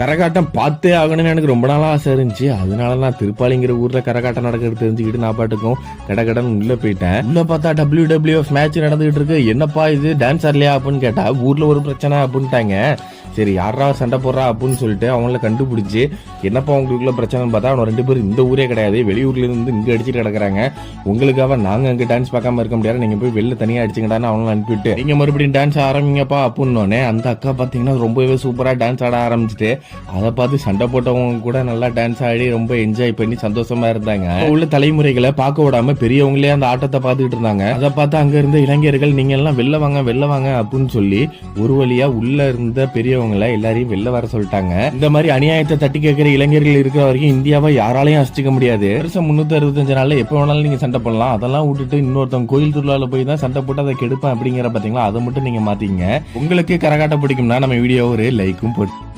கரகாட்டம் பார்த்தே ஆகணும்னு எனக்கு ரொம்ப நாளாக ஆசை இருந்துச்சு. அதனால நான் திருப்பாலிங்கிற ஊரில் கரகாட்டம் நடக்கிறது தெரிஞ்சுக்கிட்டு நான் பாட்டுக்கும் கடகடன் உள்ள போயிட்டேன். உள்ள பார்த்தா டபிள்யூ டபிள்யூஎஃப் மேட்ச் நடந்துகிட்டு இருக்கு. என்னப்பா இது? டான்ஸ் ஆடலையா அப்படின்னு கேட்டா ஊரில் ஒரு பிரச்சனை அப்படின்ட்டாங்க சரி யாரா சண்டை போடுறா அப்படின்னு சொல்லிட்டு அவங்கள கண்டுபிடிச்சி என்னப்பா உங்களுக்குள்ள பிரச்சனைன்னு பார்த்தா அவன் ரெண்டு பேரும் இந்த ஊரே கிடையாது. வெளியூர்ல இருந்து இங்க அடிச்சுட்டு கிடக்குறாங்க. உங்களுக்காக நாங்க அங்க டான்ஸ் பார்க்காம இருக்க முடியாது. நீங்க போய் வெளில தனியா அடிச்சுங்கடான்னு அவங்கள அனுப்பிட்டு நீங்க மறுபடியும் டான்ஸ் ஆரம்பிங்கப்பா அப்படின்னோடனே அந்த அக்கா பாத்தீங்கன்னா ரொம்பவே சூப்பரா டான்ஸ் ஆட ஆரம்பிச்சிட்டு அதை பார்த்து சண்டை போட்டவங்க கூட நல்லா டான்ஸ் ஆடி ரொம்ப என்ஜாய் பண்ணி சந்தோஷமா இருந்தாங்க. உள்ள தலைமுறைகளை பார்க்க விடாம பெரியவங்களே அந்த ஆட்டத்தை பார்த்துக்கிட்டு இருந்தாங்க. அதை பார்த்து அங்க இருந்த இளைஞர்கள் நீங்க எல்லாம் வெளில வாங்க வெளில வாங்க அப்படின்னு சொல்லி ஒரு வழியா உள்ள இருந்த பெரியவங்களை எல்லாரையும் வெளில வர சொல்லிட்டாங்க. இந்த மாதிரி அநியாயத்தை தட்டி கேட்கிற இளைஞர்கள் இருக்கிற வரைக்கும் இந்தியாவை யாராலையும் அசிச்சிக்க முடியாது. வருஷம் முன்னூத்தி அறுபத்தஞ்சு நாள்ல எப்ப வேணாலும் நீங்க சண்டை பண்ணலாம் அதெல்லாம் விட்டுட்டு இன்னொருத்தவங்க கோயில் திருவிழால போய் தான் சண்டை போட்டு அதை கெடுப்பேன் அப்படிங்கிற பாத்தீங்களா? அதை மட்டும் நீங்க மாத்தீங்க உங்களுக்கு கரகாட்டம் பிடிக்கும்னா நம்ம வீடியோ ஒரு லைக்கும் போட்டு